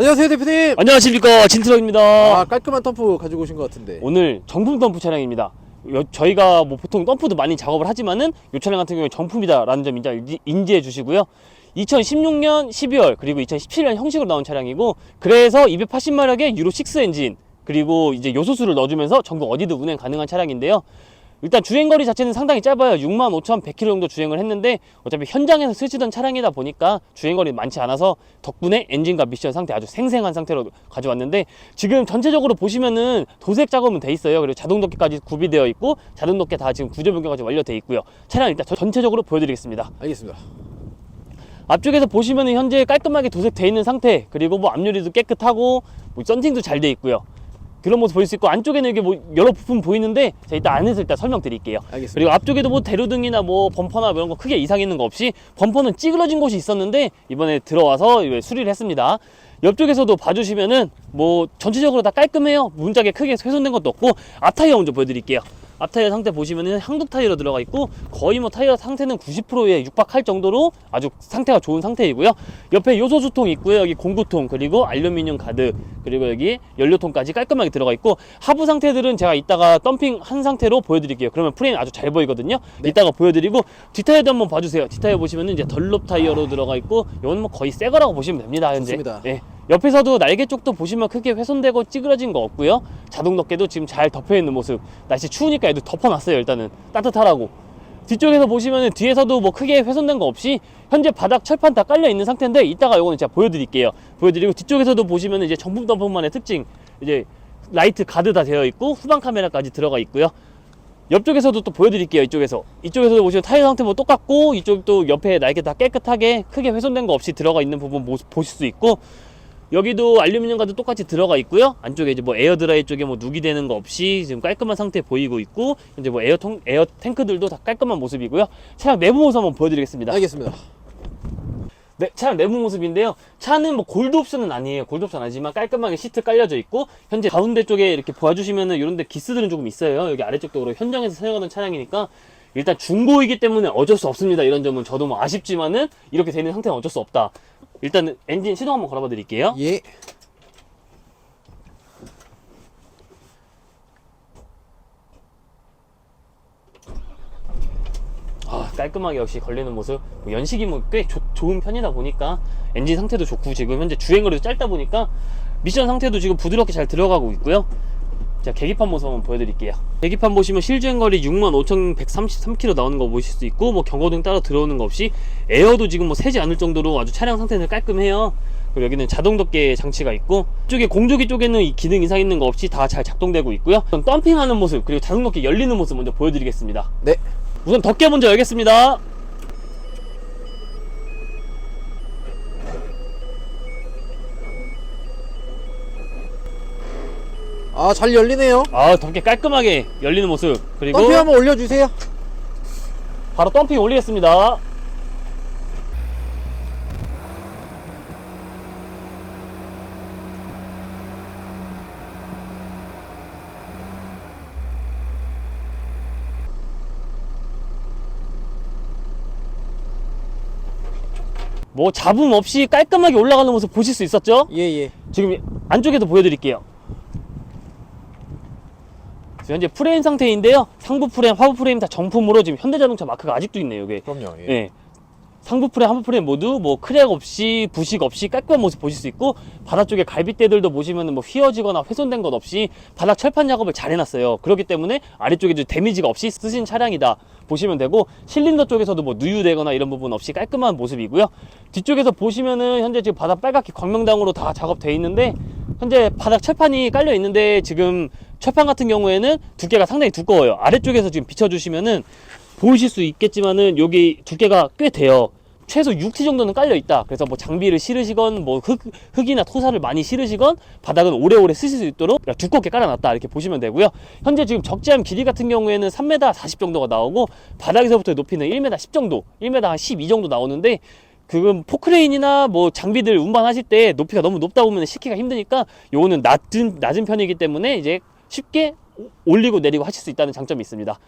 안녕하세요 대표님. 안녕하십니까 진트럭입니다. 아 깔끔한 덤프 가지고 오신 것 같은데. 오늘 정품 덤프 차량입니다. 요- 저희가 뭐 보통 덤프도 많이 작업을 하지만은 이 차량 같은 경우에 정품이다라는 점 인지, 인지해 주시고요. 2016년 12월 그리고 2017년 형식으로 나온 차량이고 그래서 280마력의 유로 6 엔진 그리고 이제 요소수를 넣어주면서 전국 어디든 운행 가능한 차량인데요. 일단 주행거리 자체는 상당히 짧아요. 65,100km 정도 주행을 했는데 어차피 현장에서 쓰시던 차량이다 보니까 주행거리 많지 않아서 덕분에 엔진과 미션 상태 아주 생생한 상태로 가져왔는데 지금 전체적으로 보시면은 도색 작업은 돼 있어요. 그리고 자동 덮개까지 구비되어 있고 자동 덮개 다 지금 구조 변경까지 완료돼 있고요. 차량 일단 저- 전체적으로 보여드리겠습니다. 알겠습니다. 앞쪽에서 보시면은 현재 깔끔하게 도색돼 있는 상태 그리고 뭐 앞유리도 깨끗하고 뭐 썬팅도 잘 돼 있고요. 그런 모습 보일 수 있고 안쪽에는 이게 뭐 여러 부품 보이는데 제가 일단 안에서 일단 설명드릴게요. 알겠습니다. 그리고 앞쪽에도 뭐 대로등이나 뭐 범퍼나 이런 거 크게 이상 있는 거 없이 범퍼는 찌그러진 곳이 있었는데 이번에 들어와서 수리를 했습니다. 옆쪽에서도 봐주시면은 뭐 전체적으로 다 깔끔해요. 문짝에 크게 훼손된 것도 없고 앞 타이어 먼저 보여드릴게요. 앞 타이어 상태 보시면은 항독 타이어로 들어가 있고 거의 뭐 타이어 상태는 90%에 육박할 정도로 아주 상태가 좋은 상태이고요. 옆에 요소수통 있고요. 여기 공구통 그리고 알루미늄 가드 그리고 여기 연료통까지 깔끔하게 들어가 있고 하부 상태들은 제가 이따가 덤핑 한 상태로 보여드릴게요. 그러면 프레임 아주 잘 보이거든요. 이따가 보여드리고 뒷타이어도 한번 봐주세요. 뒷타이어 보시면은 이제 덜롭 타이어로 들어가 있고 이건 뭐 거의 새 거라고 보시면 됩니다. 현재. 좋습니다. 예. 옆에서도 날개 쪽도 보시면 크게 훼손되고 찌그러진 거 없고요. 자동 덮개도 지금 잘 덮여 있는 모습. 날씨 추우니까 얘도 덮어놨어요. 일단은 따뜻하라고. 뒤쪽에서 보시면은 뒤에서도 뭐 크게 훼손된 거 없이 현재 바닥 철판 다 깔려 있는 상태인데 이따가 요거는 제가 보여드릴게요. 보여드리고 뒤쪽에서도 보시면은 이제 정품 덤프만의 특징 이제 라이트 가드 다 되어 있고 후방 카메라까지 들어가 있고요. 옆쪽에서도 또 보여드릴게요. 이쪽에서 이쪽에서도 보시면 타이어 상태 뭐 똑같고 이쪽도 옆에 날개 다 깨끗하게 크게 훼손된 거 없이 들어가 있는 부분 모- 보실 수 있고 여기도 알루미늄 가드 똑같이 들어가 있고요. 안쪽에 이제 뭐 에어 드라이 쪽에 뭐 누기 되는 거 없이 지금 깔끔한 상태 보이고 있고 이제 뭐 에어 통 에어 탱크들도 다 깔끔한 모습이고요. 차량 내부 모습 한번 보여드리겠습니다. 알겠습니다. 네, 차량 내부 모습인데요. 차는 뭐 골드 옵션은 아니에요. 골드 옵션 아니지만 깔끔하게 시트 깔려져 있고 현재 가운데 쪽에 이렇게 보여주시면은 이런데 기스들은 조금 있어요. 여기 아래쪽도 현장에서 사용하는 차량이니까 일단 중고이기 때문에 어쩔 수 없습니다. 이런 점은 저도 뭐 아쉽지만은 이렇게 되는 상태는 어쩔 수 없다. 일단 엔진 시동 한번 걸어봐 드릴게요. 예. 아, 깔끔하게 역시 걸리는 모습. 뭐 연식이 뭐 꽤 좋은 편이다 보니까 엔진 상태도 좋고 지금 현재 주행거리도 짧다 보니까 미션 상태도 지금 부드럽게 잘 들어가고 있고요. 자, 계기판 모습 한번 보여드릴게요. 계기판 보시면 실주행거리 65,133km 나오는 거 보실 수 있고, 뭐 경고등 따로 들어오는 거 없이 에어도 지금 뭐 새지 않을 정도로 아주 차량 상태는 깔끔해요. 그리고 여기는 자동 덮개 장치가 있고, 이쪽에 공조기 쪽에는 이 기능 이상 있는 거 없이 다 잘 작동되고 있고요. 우선 덤핑하는 모습, 그리고 자동 덮개 열리는 모습 먼저 보여드리겠습니다. 네. 우선 덮개 먼저 열겠습니다. 아 잘 열리네요. 아, 덮개 깔끔하게 열리는 모습. 그리고 덤프 한번 올려주세요. 바로 덤핑 올리겠습니다. 뭐 잡음 없이 깔끔하게 올라가는 모습 보실 수 있었죠? 예예. 지금 안쪽에도 보여드릴게요. 지금 현재 프레임 상태인데요. 상부 프레임, 하부 프레임 다 정품으로 지금 현대자동차 마크가 아직도 있네요. 이게 그럼요. 예. 예. 상부 프레임, 하부 프레임 모두 뭐 크랙 없이 부식 없이 깔끔한 모습 보실 수 있고 바닥 쪽에 갈빗대들도 보시면은 뭐 휘어지거나 훼손된 것 없이 바닥 철판 작업을 잘 해놨어요. 그렇기 때문에 아래쪽에 좀 데미지가 없이 쓰신 차량이다 보시면 되고 실린더 쪽에서도 뭐 누유되거나 이런 부분 없이 깔끔한 모습이고요. 뒤쪽에서 보시면은 현재 지금 바닥 빨갛게 광명당으로 다 작업돼 있는데 현재 바닥 철판이 깔려 있는데 지금 철판 같은 경우에는 두께가 상당히 두꺼워요. 아래쪽에서 지금 비춰주시면은 보이실 수 있겠지만은 여기 두께가 꽤 돼요. 최소 6T 정도는 깔려 있다. 그래서 뭐 장비를 실으시건 뭐 흙, 흙이나 토사를 많이 실으시건 바닥은 오래오래 쓰실 수 있도록 두껍게 깔아놨다. 이렇게 보시면 되고요. 현재 지금 적재함 길이 같은 경우에는 3m 40 정도가 나오고 바닥에서부터 높이는 1m 10 정도, 1m 한 12 정도 나오는데 그금 포크레인이나 뭐 장비들 운반하실 때 높이가 너무 높다 보면 싣기가 힘드니까 요거는 낮은 낮은 편이기 때문에 이제 쉽게 올리고 내리고 하실 수 있다는 장점이 있습니다.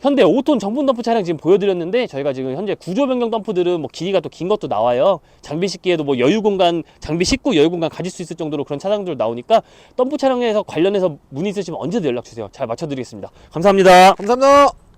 현대 5톤 정품 덤프 차량 지금 보여드렸는데 저희가 지금 현재 구조 변경 덤프들은 뭐 길이가 또 긴 것도 나와요. 장비 싣기에도 뭐 여유 공간 장비 싣고 여유 공간 가질 수 있을 정도로 그런 차량들 나오니까 덤프 차량에서 관련해서 문의 있으시면 언제든 연락 주세요. 잘 맞춰드리겠습니다. 감사합니다. 감사합니다.